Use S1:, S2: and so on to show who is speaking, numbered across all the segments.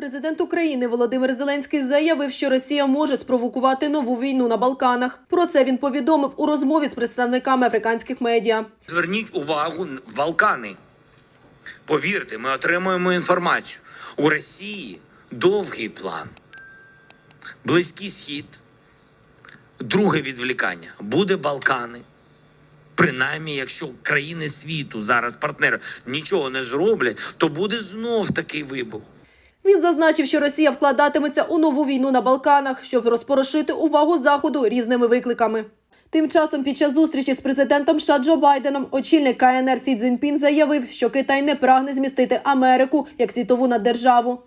S1: Президент України Володимир Зеленський заявив, що Росія може спровокувати нову війну на Балканах. Про це він повідомив у розмові з представниками африканських медіа.
S2: Зверніть увагу Балкани. Повірте, ми отримуємо інформацію. У Росії довгий план. Близький схід. Друге відвлікання буде Балкани. Принаймні, якщо країни світу зараз партнери нічого не зроблять, то буде знов такий вибух.
S1: Він зазначив, що Росія вкладатиметься у нову війну на Балканах, щоб розпорошити увагу Заходу різними викликами. Тим часом, під час зустрічі з президентом США Джо Байденом, очільник КНР Сі Цзіньпін заявив, що Китай не прагне змістити Америку як світову наддержаву.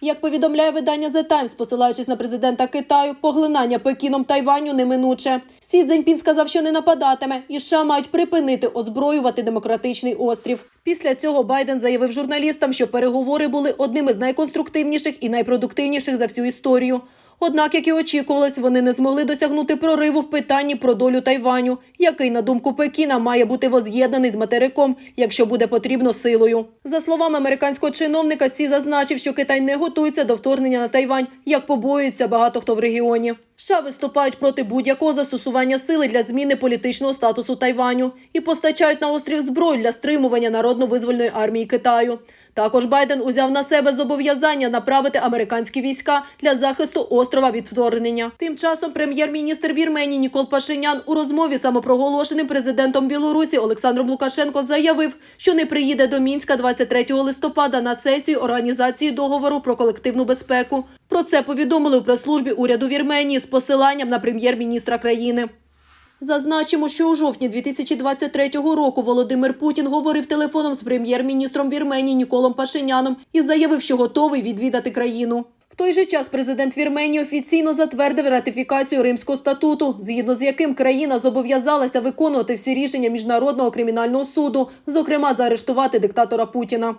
S1: Як повідомляє видання The Times, посилаючись на президента Китаю, поглинання Пекіном Тайваню неминуче. Сі Цзіньпін сказав, що не нападатиме, і США мають припинити озброювати демократичний острів. Після цього Байден заявив журналістам, що переговори були одними з найконструктивніших і найпродуктивніших за всю історію. Однак, як і очікувалось, вони не змогли досягнути прориву в питанні про долю Тайваню, який, на думку Пекіна, має бути воз'єднаний з материком, якщо буде потрібно силою. За словами американського чиновника, Сі зазначив, що Китай не готується до вторгнення на Тайвань, як побоюється багато хто в регіоні. США виступають проти будь-якого застосування сили для зміни політичного статусу Тайваню і постачають на острів зброю для стримування народно-визвольної армії Китаю. Також Байден узяв на себе зобов'язання направити американські війська для захисту острова від вторгнення. Тим часом прем'єр-міністр Вірменії Нікол Пашинян у розмові самопроголошеним президентом Білорусі Олександром Лукашенко заявив, що не приїде до Мінська 23 листопада на сесію організації договору про колективну безпеку. Про це повідомили у прес-службі уряду Вірменії з посиланням на прем'єр-міністра країни. Зазначимо, що у жовтні 2023 року Володимир Путін говорив телефоном з прем'єр-міністром Вірменії Ніколом Пашиняном і заявив, що готовий відвідати країну. В той же час президент Вірменії офіційно затвердив ратифікацію Римського статуту, згідно з яким країна зобов'язалася виконувати всі рішення міжнародного кримінального суду, зокрема заарештувати диктатора Путіна.